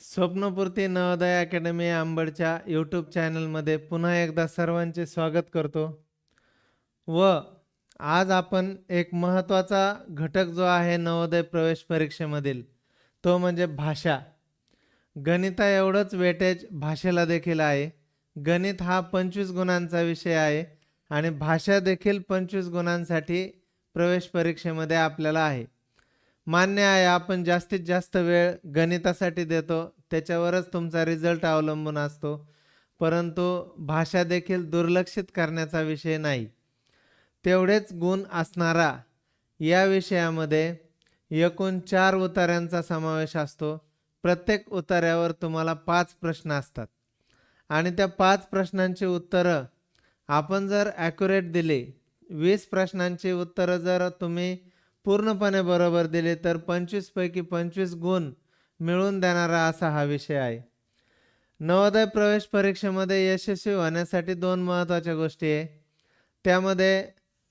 स्वप्नपूर्ती Navodaya academy आंबडच्या YouTube चॅनलमध्ये पुन्हा एकदा सर्वांचे स्वागत करतो. व आज आपण एक महत्त्वाचा घटक जो आहे नवोदय प्रवेश परीक्षेमधील तो म्हणजे भाषा. गणिता एवढंच वेटेज भाषेला देखील आहे. गणित हा पंचवीस गुणांचा विषय आहे आणि भाषा देखील पंचवीस गुणांसाठी प्रवेश परीक्षेमध्ये आपल्याला आहे. मान्य आहे आपण जास्तीत जास्त वेळ गणितासाठी देतो. त्याच्यावरच तुमचा रिझल्ट अवलंबून असतो. परंतु भाषा देखील दुर्लक्षित करण्याचा विषय नाही. तेवढेच गुण असणारा या विषयामध्ये एकूण चार उतार्यांचा समावेश असतो. प्रत्येक उतार्यावर तुम्हाला पाच प्रश्न असतात. आणि त्या पाच प्रश्नांची उत्तरं आपण जर ॲक्युरेट दिली वीस प्रश्नांची उत्तरं जर तुम्ही पूर्णपणे बरोबर दिले तर पंचवीसपैकी पंचवीस गुण मिळवून देणारा असा हा विषय आहे. नवोदय प्रवेश परीक्षेमध्ये यशस्वी होण्यासाठी दोन महत्त्वाच्या गोष्टी आहे. त्यामध्ये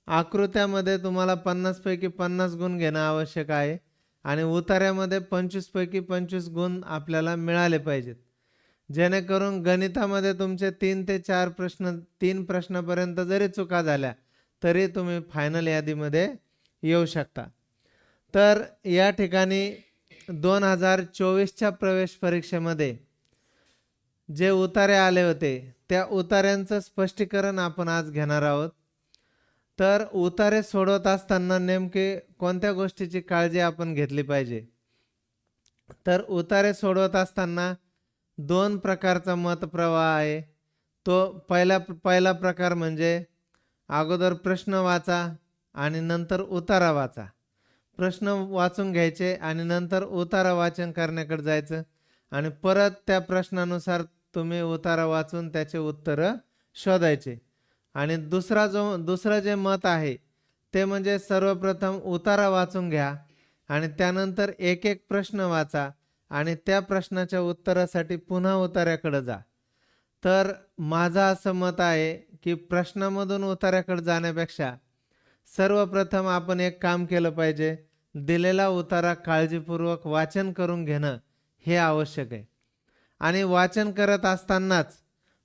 आकृत्यामध्ये तुम्हाला पन्नासपैकी पन्नास गुण घेणं आवश्यक आहे आणि उतार्यामध्ये पंचवीसपैकी पंचवीस गुण आपल्याला मिळाले पाहिजेत. जेणेकरून गणितामध्ये तुमचे तीन ते चार प्रश्न तीन प्रश्नापर्यंत जरी चुका झाल्या तरी तुम्ही फायनल यादीमध्ये येऊ शकता. तर या ठिकाणी दोन हजार चोवीसच्या प्रवेश परीक्षेमध्ये जे उतारे आले होते त्या उतार्यांचं स्पष्टीकरण आपण आज घेणार आहोत. तर उतारे सोडवत असताना नेमके कोणत्या गोष्टीची काळजी आपण घेतली पाहिजे? तर उतारे सोडवत असताना दोन प्रकारचा मतप्रवाह आहे. तो पहिला पहिला प्रकार म्हणजे अगोदर प्रश्न वाचा आणि नंतर उतारा वाचा. प्रश्न वाचून घ्यायचे आणि नंतर उतारा वाचन करण्याकडे जायचं. आणि परत त्या प्रश्नानुसार तुम्ही उतारा वाचून त्याचे उत्तरं शोधायचे. आणि दुसरा जो दुसरं जे मत आहे ते म्हणजे सर्वप्रथम उतारा वाचून घ्या आणि त्यानंतर एक एक प्रश्न वाचा आणि त्या प्रश्नाच्या उत्तरासाठी पुन्हा उतार्याकडे जा. तर माझं असं मत आहे की प्रश्नामधून उतार्याकडे जाण्यापेक्षा सर्वप्रथम आपण एक काम केलं पाहिजे. दिलेला उतारा काळजीपूर्वक वाचन करून घेणं हे आवश्यक आहे. आणि वाचन करत असतानाच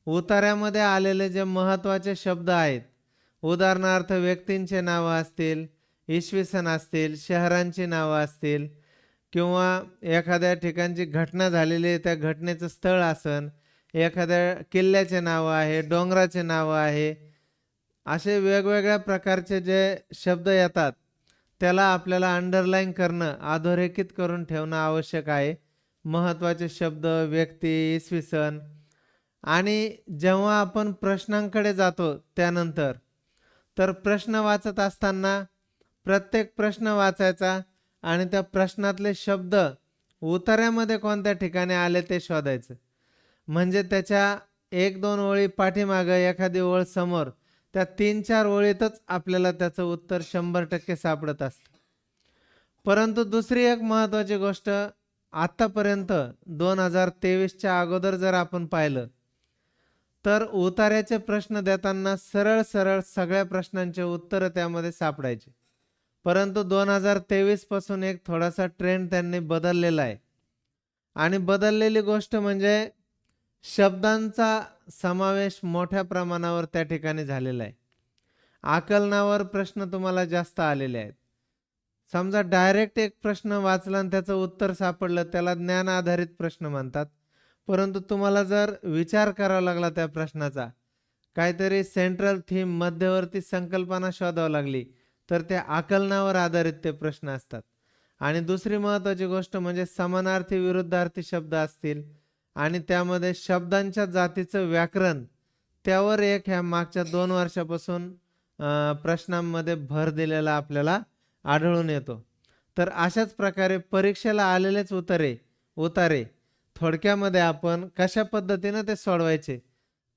उतार्यामध्ये आलेले जे महत्त्वाचे शब्द आहेत उदाहरणार्थ व्यक्तींचे नावं असतील इसवी सन असतील शहरांची नावं असतील किंवा एखाद्या ठिकाणची घटना झालेली आहे त्या घटनेचं स्थळ असन एखाद्या किल्ल्याचे नावं आहे डोंगराचे नावं आहे असे वेगवेगळ्या प्रकारचे जे शब्द येतात त्याला आपल्याला अंडरलाईन करणं अधोरेखित करून ठेवणं आवश्यक आहे. महत्त्वाचे शब्द व्यक्ती इसवी सन. आणि जेव्हा आपण प्रश्नांकडे जातो त्यानंतर तर प्रश्न वाचत असताना प्रत्येक प्रश्न वाचायचा आणि त्या प्रश्नातले शब्द उतार्यामध्ये कोणत्या ठिकाणी आले ते शोधायचं. म्हणजे त्याच्या एक दोन ओळी पाठीमागं एखादी ओळ समोर त्या तीन चार ओळीतच आपल्याला त्याचं उत्तर शंभर टक्के सापडत असतं. परंतु दुसरी एक महत्त्वाची गोष्ट आत्तापर्यंत दोन हजार तेवीसच्या अगोदर जर आपण पाहिलं तर उतार्याचे प्रश्न देताना सरळ सरळ सगळ्या प्रश्नांचे उत्तरं त्यामध्ये सापडायचे. परंतु दोन हजार तेवीसपासून एक थोडासा ट्रेंड त्यांनी बदललेला आहे. आणि बदललेली गोष्ट म्हणजे शब्दांचा समावेश मोठ्या प्रमाणावर त्या ठिकाणी झालेला आहे. आकलनावर प्रश्न तुम्हाला जास्त आलेले आहेत. समजा डायरेक्ट एक प्रश्न वाचला आणि त्याचं उत्तर सापडलं त्याला ज्ञान आधारित प्रश्न म्हणतात. परंतु तुम्हाला जर विचार करावा लागला त्या प्रश्नाचा काहीतरी सेंट्रल थीम मध्यवर्ती संकल्पना शोधावं लागली तर त्या आकलनावर आधारित ते प्रश्न असतात. आणि दुसरी महत्त्वाची गोष्ट म्हणजे समानार्थी विरुद्धार्थी शब्द असतील. आणि त्यामध्ये शब्दांच्या जातीचं व्याकरण त्यावर एक ह्या मागच्या दोन वर्षापासून प्रश्नांमध्ये भर दिलेला आपल्याला आढळून येतो. तर अशाच प्रकारे परीक्षेला आलेलेच उतारे उतारे. थोडक्यामध्ये आपण कशा पद्धतीनं ते सोडवायचे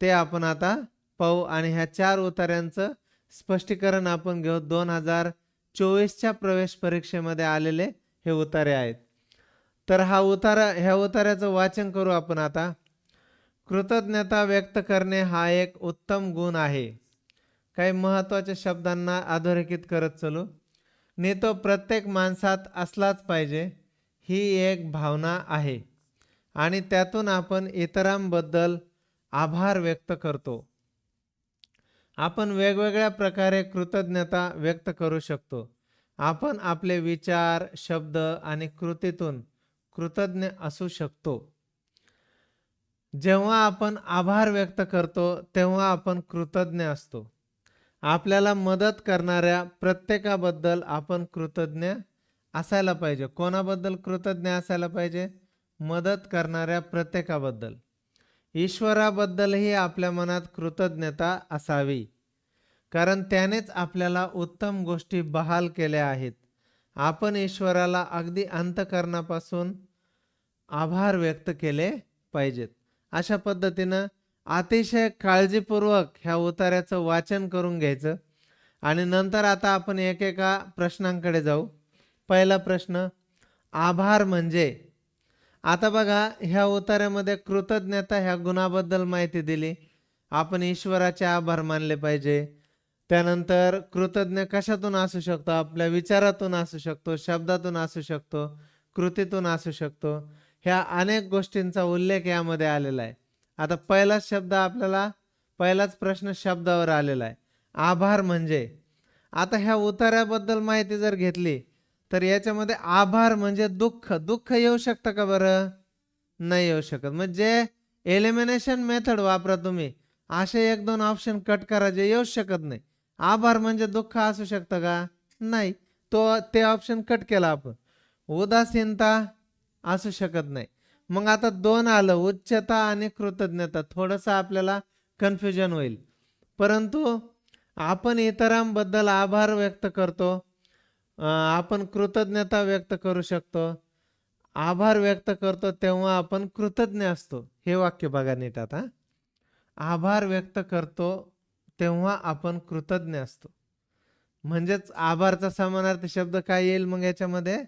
ते आपण आता पाहू. आणि ह्या चार उतार्यांचं स्पष्टीकरण आपण घेऊ. दोन हजार चोवीसच्या प्रवेश परीक्षेमध्ये आलेले हे उतारे आहेत. तर हा उतारा ह्या उतार्याचं वाचन करू आपण आता. कृतज्ञता व्यक्त करणे हा एक उत्तम गुण आहे. काही महत्त्वाच्या शब्दांना अधोरेखित करत चलू. ने तो प्रत्येक माणसात असलाच पाहिजे ही एक भावना आहे. आणि त्यातून आपण इतरांबद्दल आभार व्यक्त करतो. आपण वेगवेगळ्या प्रकारे कृतज्ञता व्यक्त करू शकतो. आपण आपले विचार शब्द आणि कृतीतून कृतज्ञ असू शकतो. जेव्हा आपण आभार व्यक्त करतो तेव्हा आपण कृतज्ञ असतो. आपल्याला मदत करणाऱ्या प्रत्येकाबद्दल आपण कृतज्ञ असायला पाहिजे. कोणाबद्दल कृतज्ञ असायला पाहिजे? मदत करणाऱ्या प्रत्येकाबद्दल. ईश्वराबद्दलही आपल्या मनात कृतज्ञता असावी. कारण त्यानेच आपल्याला उत्तम गोष्टी बहाल केल्या आहेत. आपण ईश्वराला अगदी अंतकरणापासून आभार व्यक्त केले पाहिजेत. अशा पद्धतीनं अतिशय काळजीपूर्वक ह्या उतार्याचं वाचन करून घ्यायचं. आणि नंतर आता आपण एकेका प्रश्नांकडे जाऊ. पहिला प्रश्न आभार म्हणजे? आता बघा ह्या उतार्यामध्ये कृतज्ञता ह्या गुणाबद्दल माहिती दिली. आपण ईश्वराचे आभार मानले पाहिजे. त्यानंतर कृतज्ञ कशातून असू शकतो? आपल्या विचारातून असू शकतो शब्दातून असू शकतो कृतीतून असू शकतो. ह्या अनेक गोष्टींचा उल्लेख यामध्ये आलेला आहे. आता पहिलाच शब्द आपल्याला पहिलाच प्रश्न शब्दावर आलेला आहे. आभार म्हणजे आता ह्या उतार्याबद्दल माहिती जर घेतली तर याच्यामध्ये आभार म्हणजे दुःख. दुःख येऊ शकतं का बरं? नाही येऊ शकत. म्हणजे एलिमिनेशन मेथड वापरा तुम्ही. असे एक दोन ऑप्शन कट करा जे येऊ शकत नाही. आभार म्हणजे दुःख असू शकतं का? नाही. तो ते ऑप्शन कट केला आपण. उदासीनता असू शकत नाही. मग आता दोन आलं उच्चता आणि कृतज्ञता. थोडंसं आपल्याला कन्फ्युजन होईल. परंतु आपण इतरांबद्दल आभार व्यक्त करतो. आपण कृतज्ञता व्यक्त करू शकतो. आभार व्यक्त करतो तेव्हा आपण कृतज्ञ असतो. हे वाक्य बघा नीट आता. आभार व्यक्त करतो तेव्हा आपण कृतज्ञ असतो. म्हणजेच आभारचा समानार्थी शब्द काय येईल मग याच्यामध्ये?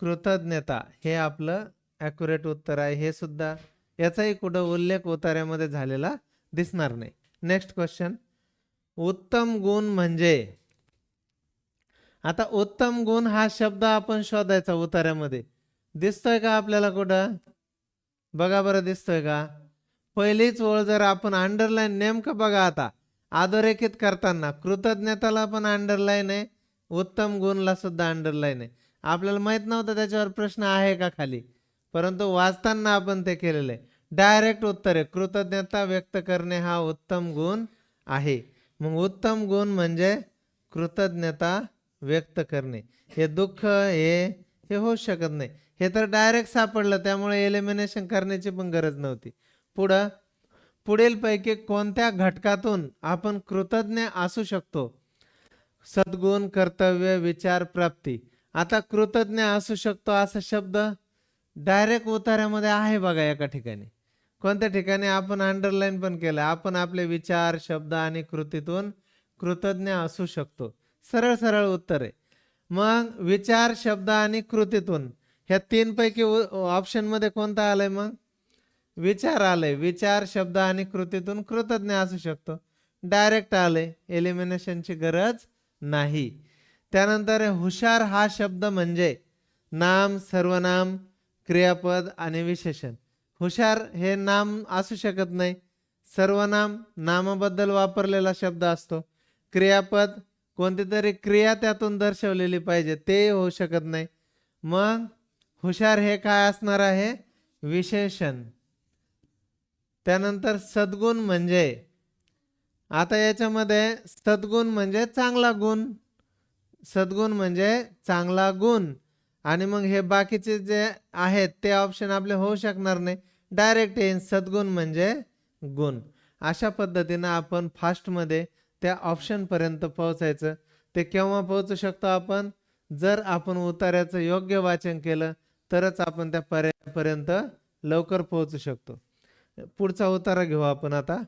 कृतज्ञता हे आपलं ॲक्युरेट उत्तर आहे. हे सुद्धा याचाही कुठं उल्लेख उतार्यामध्ये झालेला दिसणार नाही. नेक्स्ट क्वेश्चन उत्तम गुण म्हणजे? आता उत्तम गुण हा शब्द आपण शोधायचा उतार्यामध्ये. दिसतोय का आपल्याला कुठं? बघा बरं दिसतोय का? पहिलीच ओळ जर आपण अंडरलाईन नेमकं बघा आता. अधोरेखित करताना कृतज्ञताला पण अंडरलाईन आहे उत्तम गुणला सुद्धा अंडरलाईन आहे. आपल्याला माहीत नव्हतं त्याच्यावर प्रश्न आहे का खाली. परंतु वाचताना आपण ते केलेलं. आहे डायरेक्ट उत्तर आहे. कृतज्ञता व्यक्त करणे हा उत्तम गुण आहे. मग उत्तम गुण म्हणजे कृतज्ञता व्यक्त करणे. हे दुःख हे हे होऊ शकत नाही. हे तर डायरेक्ट सापडलं. त्यामुळे एलिमिनेशन करण्याची पण गरज नव्हती. पुढं पुढीलपैकी कोणत्या घटकातून आपण कृतज्ञ असू शकतो? सद्गुण कर्तव्य विचार प्राप्ती. आता कृतज्ञ असू शकतो असा शब्द डायरेक्ट उतार्यामध्ये आहे बघा एका ठिकाणी. कोणत्या ठिकाणी? आपण अंडरलाईन पण केलं. आपण आपले विचार शब्द आणि कृतीतून कृतज्ञ असू शकतो. सरळ सरळ उत्तर. आहे मग विचार शब्द आणि कृतीतून ह्या तीन पैकी ऑप्शनमध्ये कोणता आलाय मग? विचार आलंय. विचार शब्द आणि कृतीतून कृतज्ञ असू शकतो. डायरेक्ट आलंय. एलिमिनेशनची गरज नाही. त्यानंतर हुशार हा शब्द म्हणजे नाम सर्वनाम क्रियापद आणि विशेषण. हुशार हे नाम असू शकत नाही. सर्वनाम नामाबद्दल वापरलेला शब्द असतो. क्रियापद कोणती तरी क्रिया त्यातून दर्शवलेली पाहिजे ते होऊ शकत नाही. मग हुशार हे काय असणार आहे? विशेषण. त्यानंतर सद्गुण म्हणजे आता याच्यामध्ये सद्गुण म्हणजे चांगला गुण. सद्गुण म्हणजे चांगला गुण. आणि मग हे बाकीचे जे आहेत ते ऑप्शन आपले होऊ शकणार नाही. डायरेक्ट येईन सद्गुण म्हणजे गुण. अशा पद्धतीनं आपण फास्टमध्ये त्या ऑप्शनपर्यंत पोहोचायचं. ते केव्हा पोहोचू शकतो आपण? जर आपण उतार्याचं योग्य वाचन केलं तरच आपण त्या पर्यायापर्यंत लवकर पोहोचू शकतो. पुढचा उतारा घेऊ आपण आता.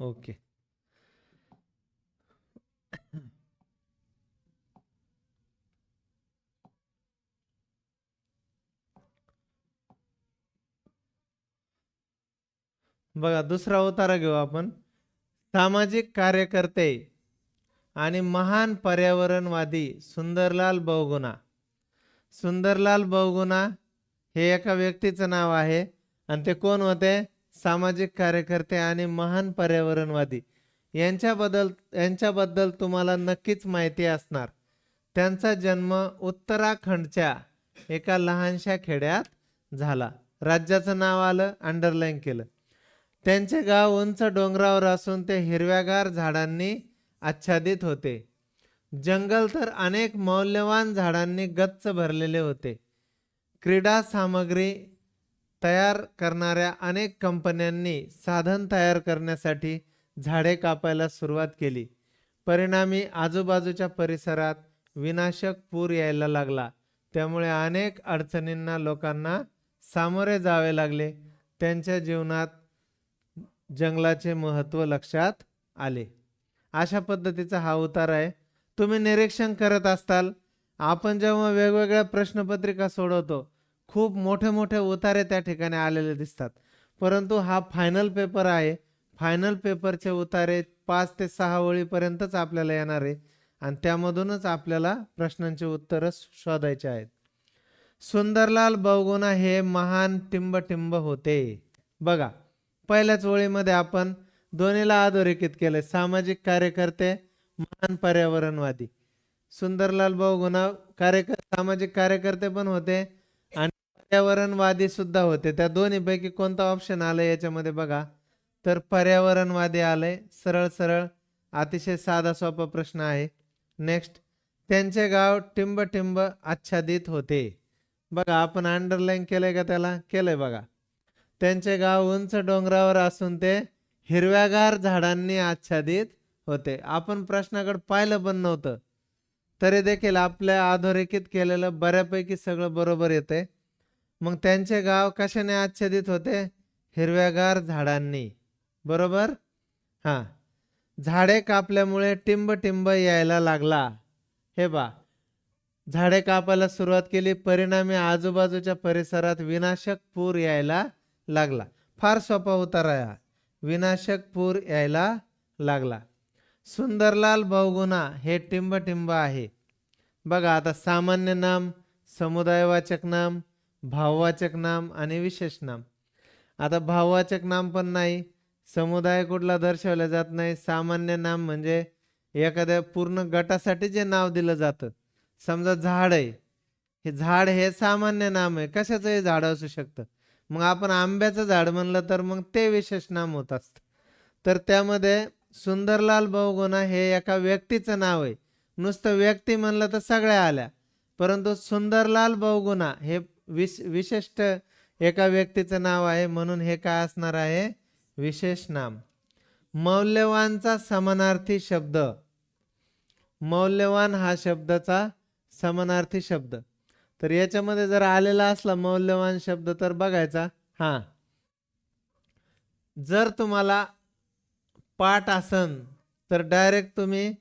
ओके. बघा दुसरा उतारा घेऊ आपण. सामाजिक कार्यकर्ते आणि महान पर्यावरणवादी सुंदरलाल बहुगुणा. सुंदरलाल बहुगुणा हे एका व्यक्तीचं नाव आहे. आणि ते कोण होते? सामाजिक कार्यकर्ते आणि महान पर्यावरणवादी. यांच्याबद्दल यांच्याबद्दल तुम्हाला नक्कीच माहिती असणार. त्यांचा जन्म उत्तराखंडच्या एका लहानशा खेड्यात झाला. राज्याचं नाव आलं अंडरलाईन केलं. त्यांचे गाव उंच डोंगरावर असून ते हिरव्यागार झाडांनी आच्छादित होते. जंगल तर अनेक मौल्यवान झाडांनी गच्च भरलेले होते. क्रीडा सामग्री तयार करणाऱ्या अनेक कंपन्यांनी साधन तयार करण्यासाठी झाडे कापायला सुरुवात केली. परिणामी आजूबाजूच्या परिसरात विनाशक पूर यायला लागला. त्यामुळे अनेक अडचणींना लोकांना सामोरे जावे लागले. त्यांच्या जीवनात जंगलाचे महत्त्व लक्षात आले. अशा पद्धतीचा हा उतार आहे. तुम्ही निरीक्षण करत असताल. आपण जेव्हा वेगवेगळ्या प्रश्नपत्रिका सोडवतो खूप मोठे मोठे उतारे त्या ठिकाणी आलेले दिसतात. परंतु हा फायनल पेपर आहे. फायनल पेपरचे उतारे पाच ते सहा ओळीपर्यंतच आपल्याला येणार आहे. आणि त्यामधूनच आपल्याला प्रश्नांची उत्तरं शोधायचे आहेत. सुंदरलाल बहुगुणा हे महान टिंबटिंब होते. बघा पहिल्याच ओळीमध्ये आपण दोन्हीला अधोरेखित केले सामाजिक कार्यकर्ते महान पर्यावरणवादी. सुंदरलाल बहुगुणा कार्यकर सामाजिक कार्यकर्ते पण होते. पर्यावरणवादी सुद्धा होते. त्या दोन्हीपैकी कोणता ऑप्शन आलं याच्यामध्ये बघा. तर पर्यावरणवादी आलंय. सरळ सरळ अतिशय साधा सोपा प्रश्न आहे. नेक्स्ट त्यांचे गाव टिंब टिंब आच्छादित होते. बघा आपण अंडरलाईन केलंय का त्याला? केलंय बघा. त्यांचे गाव उंच डोंगरावर असून ते हिरव्यागार झाडांनी आच्छादित होते. आपण प्रश्नाकडे पाहिलं पण नव्हतं. तरी देखील आपल्या अधोरेखित केलेलं बऱ्यापैकी सगळं बरोबर येते मग त्यांचे गाव कशाने आच्छादित होते? हिरव्यागार झाडांनी. बरोबर? हां. झाडे कापल्यामुळे टिंब टिंब यायला लागला. हे बा झाडे कापायला सुरुवात केली परिणामी आजूबाजूच्या परिसरात विनाशक पूर यायला लागला. फार सोपा उतारा हा. विनाशक पूर यायला लागला. सुंदरलाल बहुगुणा हे टिंब टिंब आहे. बघा आता सामान्य नाम समुदायवाचक नाम भाववाचक नाम आणि विशेष नाम. आता भाववाचक नाम पण नाही समुदाय कुठला दर्शवला जात नाही सामान्य नाम म्हणजे एखाद्या पूर्ण गटासाठी जे नाव दिलं जातं. समजा झाड आहे. हे झाड हे सामान्य नाम आहे. कशाचं हे झाड असू शकतं. मग आपण आंब्याचं झाड म्हणलं तर मग ते विशेष नाम होत असतं. तर त्यामध्ये सुंदरलाल बहुगुणा हे एका व्यक्तीचं नाव आहे. नुसतं व्यक्ती म्हणलं तर सगळ्या आल्या. परंतु सुंदरलाल बहुगुणा हे विश विशिष्ट एका व्यक्तीचं नाव आहे म्हणून हे काय असणार आहे? विशेष नाम. मौल्यवानचा समानार्थी शब्द. मौल्यवान हा शब्दाचा समानार्थी शब्द. तर याच्यामध्ये जर आलेला असला मौल्यवान शब्द तर बघायचा. हा. जर तुम्हाला पाठ असन तर डायरेक्ट तुम्ही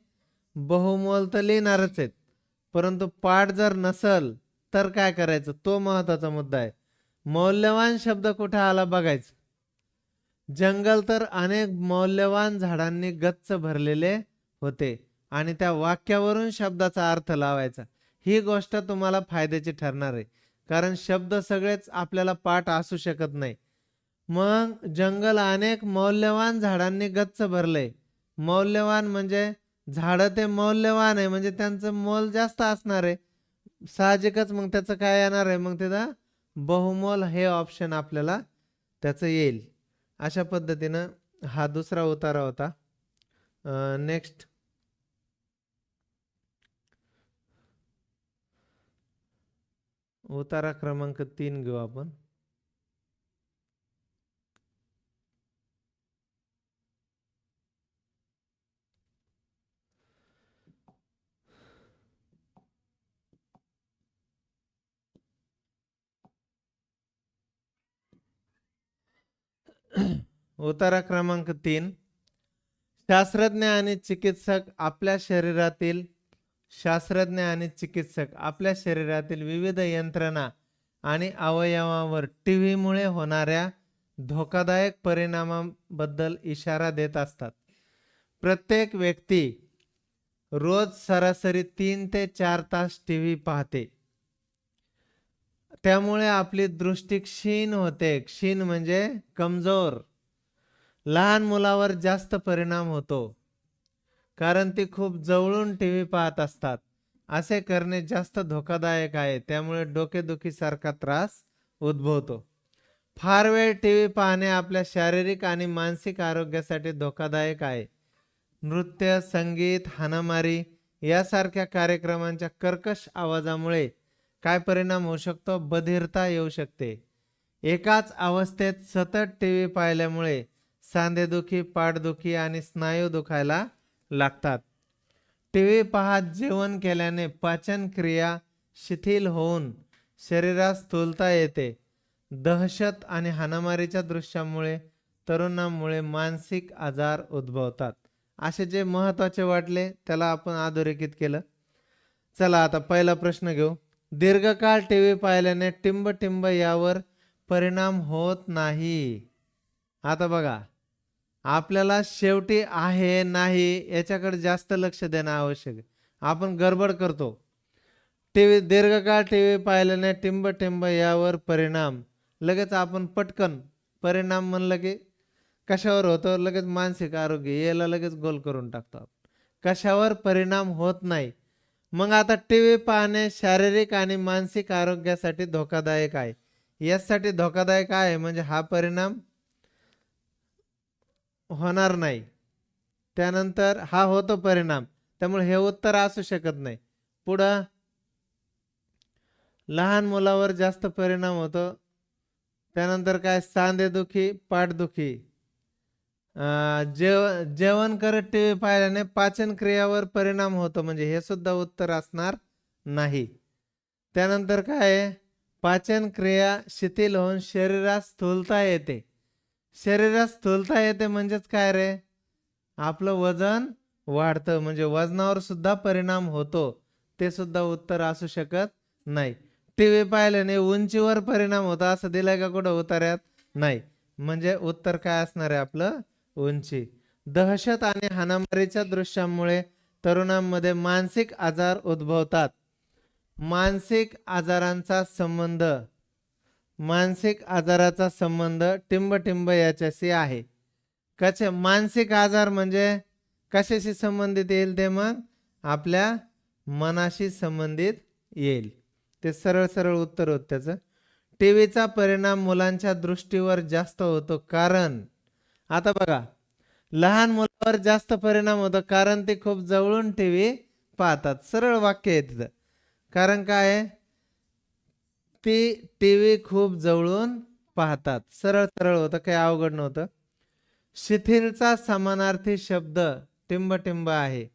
बहुमोल तर लिहिणारच आहेत. परंतु पाठ जर नसल तर काय करायचं? तो महत्त्वाचा मुद्दा आहे. मौल्यवान शब्द कुठे आला बघायचं? जंगल तर अनेक मौल्यवान झाडांनी गच्च भरलेले होते आणि त्या वाक्यावरून शब्दाचा अर्थ लावायचा. ही गोष्ट तुम्हाला फायद्याची ठरणार आहे. कारण शब्द सगळेच आपल्याला पाठ असू शकत नाही. मग जंगल अनेक मौल्यवान झाडांनी गच्च भरलंय. मौल्यवान म्हणजे झाडं ते मौल्यवान आहे. म्हणजे त्यांचं मोल जास्त असणार आहे. साहजिकच मग त्याचं काय येणार आहे? मग त्याचा बहुमोल हे ऑप्शन आपल्याला त्याचं येईल. अशा पद्धतीनं हा दुसरा उतारा होता. नेक्स्ट उतारा क्रमांक तीन घेऊ आपण. उतारा क्रमांक तीन. शास्त्रज्ञ आणि चिकित्सक आपल्या शरीरातील शास्त्रज्ञ आणि चिकित्सक आपल्या शरीरातील विविध यंत्रणा आणि अवयवावर टी व्हीमुळे होणाऱ्या धोकादायक परिणामांबद्दल इशारा देत असतात. प्रत्येक व्यक्ती रोज सरासरी तीन ते चार तास टी व्ही पाहते. त्यामुळे आपली दृष्टी क्षीण होते. क्षीण म्हणजे कमजोर. लहान मुलावर जास्त परिणाम होतो. कारण ती खूप जवळून टी व्ही पाहत असतात. असे करणे जास्त धोकादायक आहे. त्यामुळे डोकेदुखीसारखा त्रास उद्भवतो. फार वेळ टी व्ही पाहणे आपल्या शारीरिक आणि मानसिक आरोग्यासाठी धोकादायक आहे. नृत्य संगीत हाणामारी यासारख्या कार्यक्रमांच्या कर्कश आवाजामुळे काय परिणाम होऊ शकतो? बधिरता येऊ शकते. एकाच अवस्थेत सतत टी व्ही पाहिल्यामुळे सांधेदुखी पाठदुखी आणि स्नायू दुखायला लागतात. टी व्ही पाहत जेवण केल्याने पाचन क्रिया शिथिल होऊन शरीरात स्थूलता येते. दहशत आणि हाणामारीच्या दृश्यामुळे तरुणांमुळे मानसिक आजार उद्भवतात. असे जे महत्त्वाचे वाटले त्याला आपण अधोरेखित केलं. चला आता पहिला प्रश्न घेऊ. दीर्घकाळ टी व्ही पाहिल्याने टिंब टिंब यावर परिणाम होत नाही. आता बघा. आपल्याला शेवटी आहे नाही याच्याकडे जास्त लक्ष देणं आवश्यक आहे. आपण गडबड करतो. टी व्ही दीर्घकाळ टी व्ही पाहिल्याने टिंब टिंब यावर परिणाम. लगेच आपण पटकन परिणाम म्हणलं की कशावर होतो? लगेच मानसिक आरोग्य याला लगेच गोल करून टाकतो आपण. कशावर परिणाम होत नाही? मग आता टी व्ही पाहणे शारीरिक आणि मानसिक आरोग्यासाठी धोकादायक आहे. यासाठी धोकादायक आहे म्हणजे हा परिणाम होणार नाही. त्यानंतर हा होतो परिणाम. त्यामुळे हे उत्तर असू शकत नाही. पुढं लहान मुलावर जास्त परिणाम होतो. त्यानंतर काय? सांधेदुखी पाठदुखी अं, जेव जेवण करत टी व्ही पाहिल्याने पाचन क्रियावर परिणाम होतो. म्हणजे हे सुद्धा उत्तर असणार नाही. त्यानंतर काय? आहे? पाचन क्रिया शिथिल होऊन शरीरात स्थूलता येते. शरीरात स्थूलता येते म्हणजेच काय रे? आपलं वजन वाढतं म्हणजे वजनावर सुद्धा परिणाम होतो. ते सुद्धा उत्तर असू शकत नाही. टी व्ही पाहिल्याने उंचीवर परिणाम होतो असं दिलंय का कुठं उतार्यात? नाही. म्हणजे उत्तर काय असणार आहे आपलं? उंची. दहशत आणि हाणामारीच्या दृश्यामुळे तरुणांमध्ये मानसिक आजार उद्भवतात. मानसिक आजारांचा संबंध मानसिक आजाराचा संबंध टिंबटिंब याच्याशी आहे. कसे? मानसिक आजार म्हणजे कशाशी संबंधित येईल ते मग? आपल्या मनाशी संबंधित येईल. ते सरळ सरळ उत्तर होत त्याचं. टी व्हीचा परिणाम मुलांच्या दृष्टीवर जास्त होतो कारण आता बघा लहान मुलावर जास्त परिणाम होतो कारण ते खूप जवळून टी व्ही पाहतात. सरळ वाक्य आहे तिथं. कारण काय आहे? ती टी व्ही खूप जवळून पाहतात. सरळ सरळ होतं काही अवघड नव्हतं. शिथिलचा समानार्थी शब्द टिंब टिंब आहे.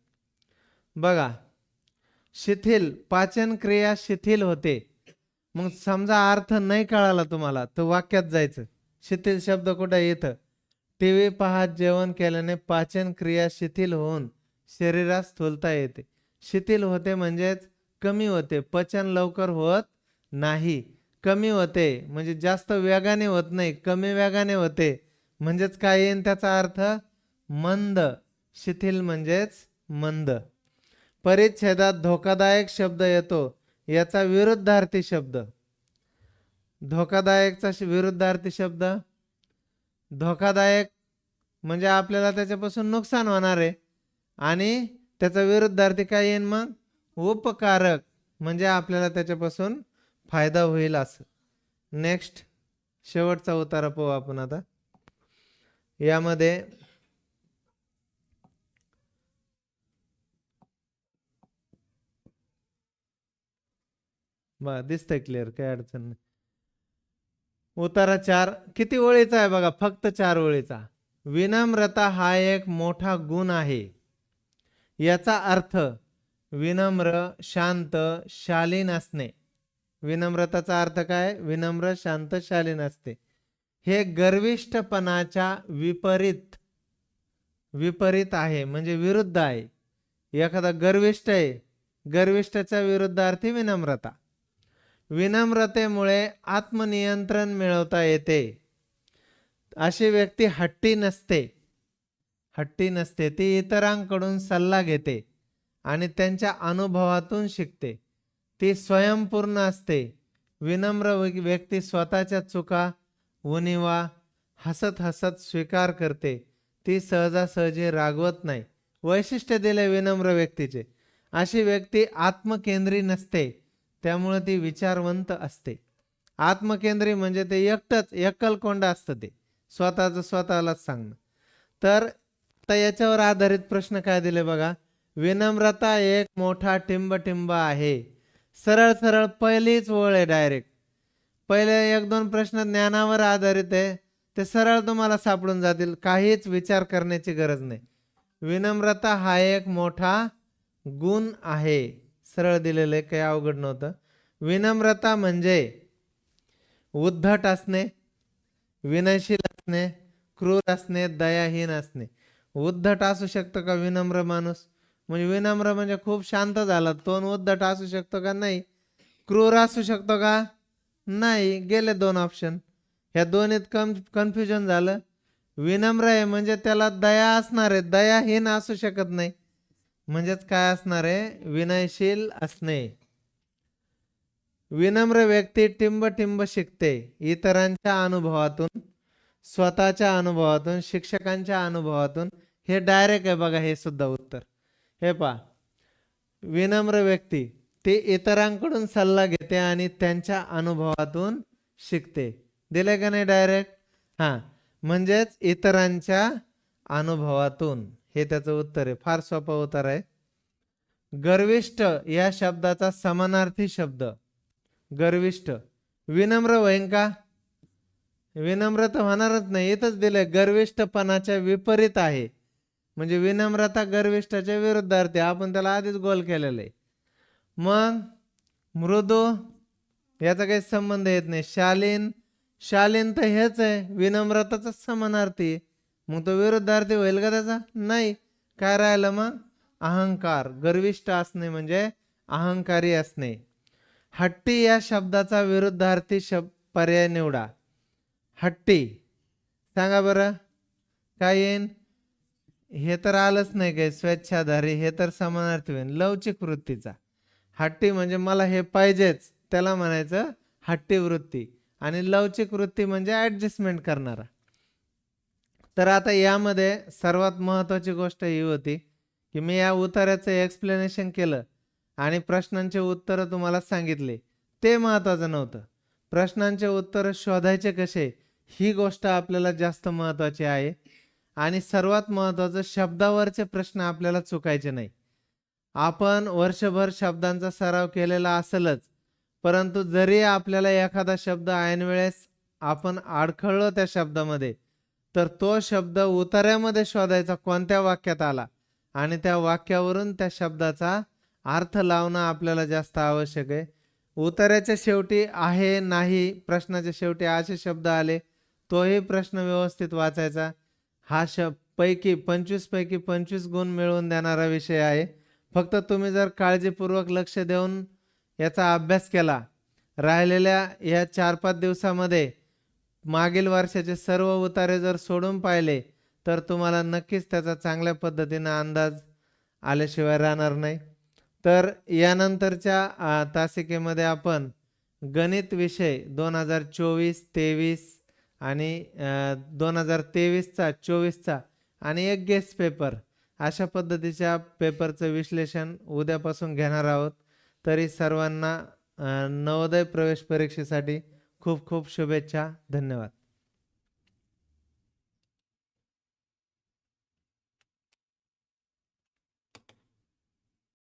बघा शिथिल पाचन क्रिया शिथिल होते. मग समजा अर्थ नाही कळाला तुम्हाला तर वाक्यात जायचं. शिथिल शब्द कुठं येतं? टी व्ही पाहत जेवण केल्याने पाचन क्रिया शिथिल होऊन शरीरास स्थूलता येते. शिथिल होते म्हणजेच कमी होते. पचन लवकर होत नाही कमी होते म्हणजे जास्त वेगाने होत नाही कमी वेगाने होते. म्हणजेच काय येईन त्याचा अर्थ? मंद. शिथिल म्हणजेच मंद. परिच्छेदात धोकादायक शब्द येतो याचा विरुद्धार्थी शब्द. धोकादायकचा श- विरुद्धार्थी शब्द? धोकादायक म्हणजे आपल्याला त्याच्यापासून नुकसान होणार आहे. आणि त्याचा विरुद्धार्थी काय येईन मग? उपकारक म्हणजे आपल्याला त्याच्यापासून फायदा होईल असं. नेक्स्ट शेवटचा उतारा पाहू आपण आता. यामध्ये बा दिसतंय क्लिअर काही अडचण नाही. उतारा चार किती ओळीचा आहे बघा फक्त चार ओळीचा. विनम्रता हा एक मोठा गुण आहे. याचा अर्थ विनम्र शांत शालीन असणे. विनम्रताचा अर्थ काय? विनम्र शांत शालीन असते. हे गर्विष्ठपणाच्या विपरीत विपरीत आहे म्हणजे विरुद्ध आहे. एखादा गर्विष्ठ आहे गर्विष्ठच्या विरुद्धार्थी विनम्रता. विनम्रतेमुळे आत्मनियंत्रण मिळवता येते. अशी व्यक्ती हट्टी नसते. हट्टी नसते ती इतरांकडून सल्ला घेते आणि त्यांच्या अनुभवातून शिकते. ती स्वयंपूर्ण असते. विनम्र व्यक्ती स्वतःच्या चुका उणिवा हसत हसत स्वीकार करते. ती सहजासहजी रागवत नाही. वैशिष्ट्य दिले विनम्र व्यक्तीचे. अशी व्यक्ती आत्मकेंद्री नसते. त्यामुळे ती विचारवंत असते. आत्मकेंद्री म्हणजे ते एकटंच एकलकोंड असतं ते. स्वतःचं स्वतःलाच सांगणं. तर आता याच्यावर आधारित प्रश्न काय दिले बघा? विनम्रता एक मोठा टिंबटिंब आहे. सरळ सरळ पहिलीच ओळ आहे डायरेक्ट पहिले एक दोन प्रश्न ज्ञानावर आधारित आहे ते सरळ तुम्हाला सापडून जातील काहीच विचार करण्याची गरज नाही. विनम्रता हा एक मोठा गुण आहे. सरळ दिलेलं आहे काही अवघड नव्हतं. विनम्रता म्हणजे उद्धट असणे विनयशील असणे क्रूर असणे दयाहीन असणे. उद्धट असू शकतं का विनम्र माणूस? म्हणजे विनम्र म्हणजे खूप शांत झाला. तोन उद्धट असू शकतो का? नाही. क्रूर असू शकतो का? नाही. गेले दोन ऑप्शन ह्या दोन्हीत कम कन्फ्युजन झालं. विनम्र आहे म्हणजे त्याला दया असणार आहे. दयाहीन असू शकत नाही. म्हणजेच काय असणार आहे? विनयशील असणे. विनम्र व्यक्ती टिंब टिंब शिकते. इतरांच्या अनुभवातून स्वतःच्या अनुभवातून शिक्षकांच्या अनुभवातून हे डायरेक्ट आहे बघा हे सुद्धा उत्तर. हे पा विनम्र व्यक्ती ते इतरांकडून सल्ला घेते आणि त्यांच्या अनुभवातून शिकते. दिले का नाही डायरेक्ट हां. म्हणजेच इतरांच्या अनुभवातून. हे त्याचं उत्तर आहे. फार सोपं उत्तर आहे. गर्विष्ठ या शब्दाचा समानार्थी शब्द. गर्विष्ठ. विनम्र होईन का? विनम्र तर होणारच नाही. इथंच दिलंय गर्विष्ठपणाच्या विपरीत आहे. म्हणजे विनम्रता गर्विष्ठाच्या विरुद्धार्थी आपण त्याला आधीच गोल केलेलं आहे. मग मृदू याचा काही संबंध येत नाही. शालीन शालीन तर हेच आहे. विनम्रताचा समानार्थी. मग तो विरुद्धार्थी होईल का त्याचा? नाही. काय राहिलं मग? अहंकार. गर्विष्ठ असणे म्हणजे अहंकारी असणे. हट्टी या शब्दाचा विरुद्धार्थी शब्द पर्याय निवडा. हट्टी. सांगा बरं. काय येईन? हे तर आलंच नाही काही. स्वेच्छाधारी हे तर समानार्थी होईल लवचिक वृत्तीचा. हट्टी म्हणजे मला हे पाहिजेच. त्याला म्हणायचं हट्टी वृत्ती. आणि लवचिक वृत्ती म्हणजे ॲडजस्टमेंट करणारा. तर आता यामध्ये सर्वात महत्त्वाची गोष्ट ही होती की मी या उतार्याचं एक्सप्लेनेशन केलं आणि प्रश्नांचे उत्तरं तुम्हाला सांगितले. ते महत्त्वाचं नव्हतं. प्रश्नांचे उत्तरं शोधायचे कसे? ही गोष्ट आपल्याला जास्त महत्त्वाची आहे. आणि सर्वात महत्त्वाचं शब्दावरचे प्रश्न आपल्याला चुकायचे नाही. आपण वर्षभर शब्दांचा सराव केलेला असेलच परंतु जरी आपल्याला एखादा शब्द ऐनवेळेस आपण अडखळलो त्या शब्दामध्ये तर तो शब्द उतार्यामध्ये शोधायचा कोणत्या वाक्यात आला आणि त्या वाक्यावरून त्या शब्दाचा अर्थ लावणं आपल्याला जास्त आवश्यक आहे. उतार्याच्या शेवटी आहे नाही प्रश्नाच्या शेवटी असे शब्द आले तोही प्रश्न व्यवस्थित वाचायचा. हा शपैकी पैकी पंचवीस पैकी पंचवीस गुण मिळवून देणारा विषय आहे. फक्त तुम्ही जर काळजीपूर्वक लक्ष देऊन याचा अभ्यास केला राहिलेल्या या चार पाच दिवसामध्ये मागील वर्षाचे सर्व उतारे जर सोडून पाहिले तर तुम्हाला नक्कीच त्याचा चांगल्या पद्धतीनं अंदाज आल्याशिवाय राहणार नाही. तर यानंतरच्या तासिकेमध्ये आपण गणित विषय दोन हजार चोवीस तेवीस आणि दोन हजार तेवीसचा चोवीसचा आणि एक गेस्ट पेपर अशा पद्धतीच्या पेपरचं विश्लेषण उद्यापासून घेणार आहोत. तरी सर्वांना नवोदय प्रवेश परीक्षेसाठी खूप खूप शुभेच्छा. धन्यवाद.